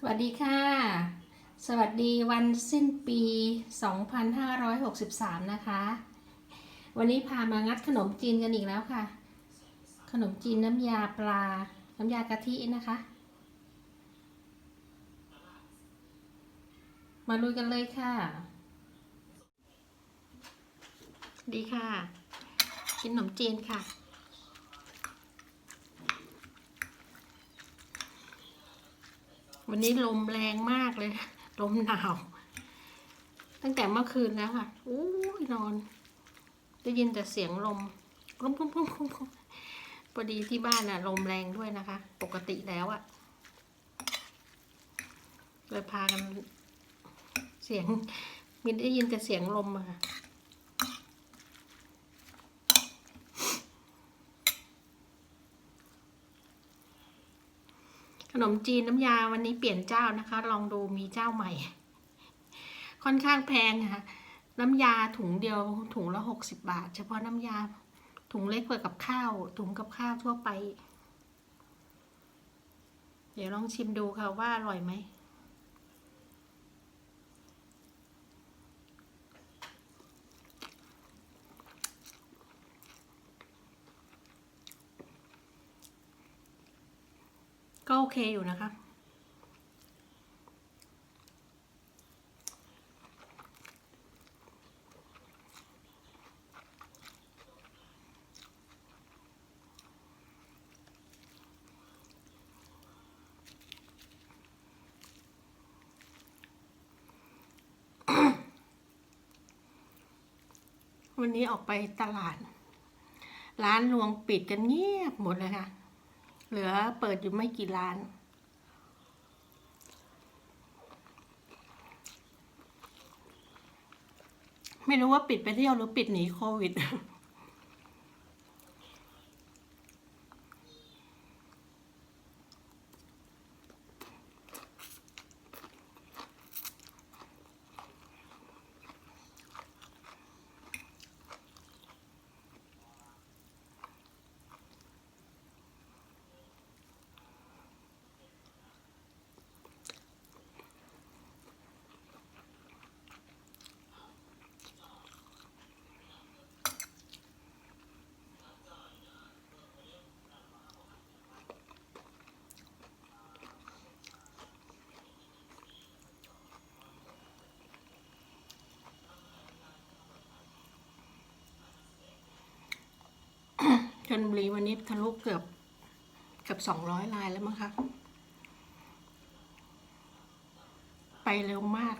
สวัสดีค่ะ สวัสดีวันสิ้นปี 2563 นะคะ วันนี้พามางัดขนมจีนกันอีกแล้วค่ะ ขนมจีนน้ำยาปลา น้ำยากะทินะคะ มาลุยกันเลยค่ะ ดีค่ะ กินขนมจีนค่ะ วันนี้ลมแรงมากเลย ลมหนาว ตั้งแต่เมื่อคืนแล้วค่ะอู้ยนอน ได้ยินแต่เสียงลมพุ่มพุ่มพุ่มพุ่มพุ่มพอดีที่บ้านอะลมแรงด้วยนะคะ ปกติแล้วอะเลยพากันเสียง มีได้ยินแต่เสียงลมอะค่ะ นมจีนน้ำยาวันนี้เปลี่ยนเจ้านะคะ ลองดูมีเจ้าใหม่ ค่อนข้างแพงค่ะ น้ำยาถุงเดียวถุงละหกสิบบาท เฉพาะน้ำยาถุงเล็กกว่ากับข้าว ถุงกับข้าวทั่วไป เดี๋ยวลองชิมดูค่ะว่าอร่อยไหม เคอยู่นะคะ วันนี้ออกไปตลาด ร้านรวงปิดกันเงียบหมดเลยค่ะ เหลือเปิดอยู่ไม่กี่ร้าน ไม่รู้ว่าปิดไปเที่ยวหรือปิดหนีโควิด ชนบุรีวันนี้ทะลุเกือบเกือบสองร้อยลายแล้วมั้งคะ ไปเร็วมาก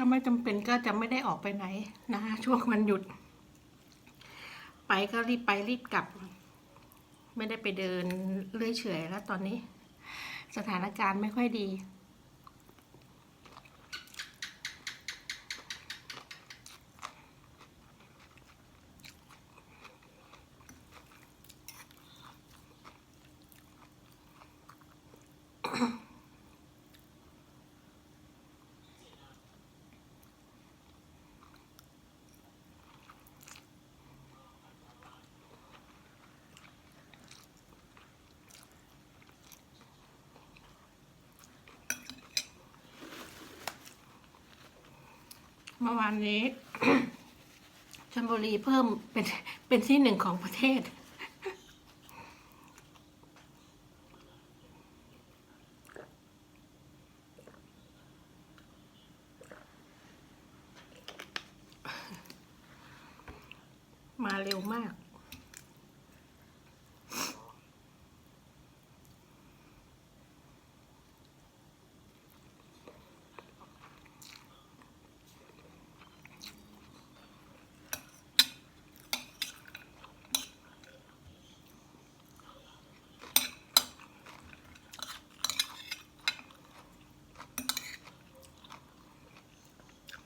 ถ้าไม่จำเป็นก็จะไม่ได้ออกไปไหนนะคะช่วงวันหยุด ไปก็รีบไปรีบกลับ ไม่ได้ไปเดินเลื่อยเฉยแล้วตอนนี้ สถานการณ์ไม่ค่อยดี เมื่อวานนี้ชลบุรีเพิ่มเป็นเป็นที่หนึ่งของประเทศ มาเร็วมาก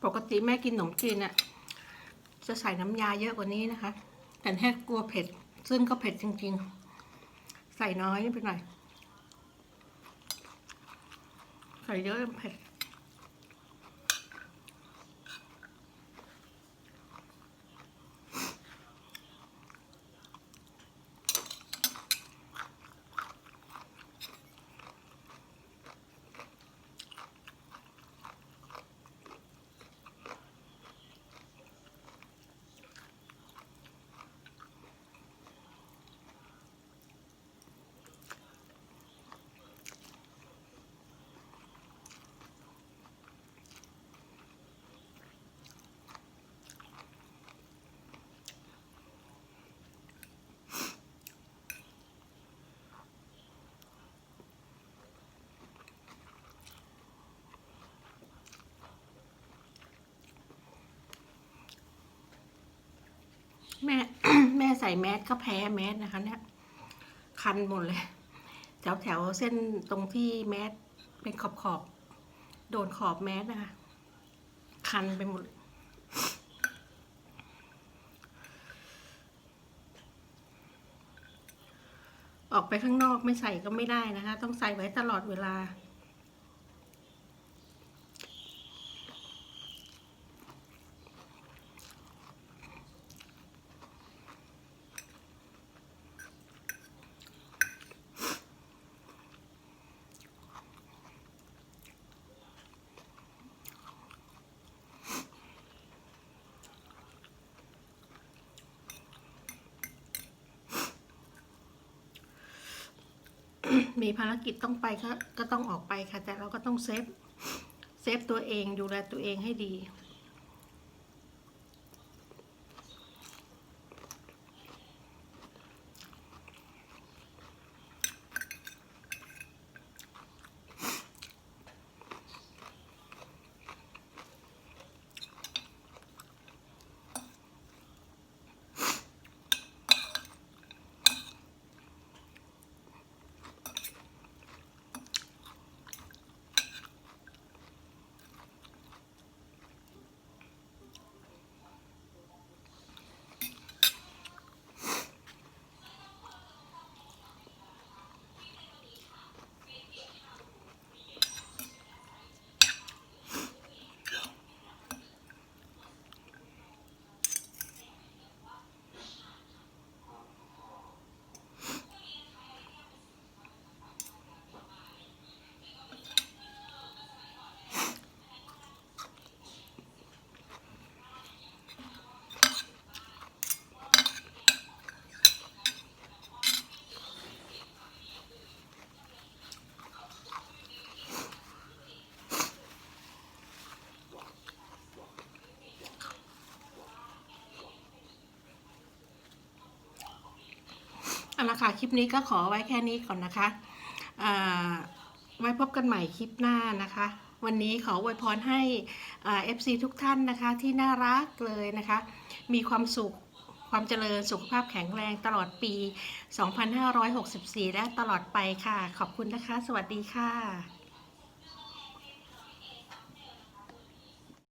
ปกติแม่กินขนมจีนอะจะใส่น้ำยาเยอะกว่านี้นะคะ แต่แค่กลัวเผ็ด ซึ่งก็เผ็ดจริงๆ ใส่น้อยไปหน่อย ใส่เยอะเผ็ด แม่แม่ใส่แมสก็แพ้แมสนะคะ เนี่ย คันหมดเลย แถวแถวเส้นตรงที่แมสเป็นขอบขอบโดนขอบแมสนะคะ คันไปหมดออกไปข้างนอกไม่ใส่ก็ไม่ได้นะคะ ต้องใส่ไว้ตลอดเวลา มีภารกิจต้องไปก็ก็ต้องออกไปค่ะ แต่เราก็ต้องเซฟเซฟตัวเองดูแลตัวเองให้ดี เอาละค่ะ คลิปนี้ก็ขอไว้แค่นี้ก่อนนะคะ ไว้พบกันใหม่คลิปหน้านะคะ วันนี้ขออวยพรให้เอฟซีทุกท่านนะคะที่น่ารักเลยนะคะ มีความสุขความเจริญสุขภาพแข็งแรงตลอดปี 2564 และตลอดไปค่ะ ขอบคุณนะคะ สวัสดีค่ะ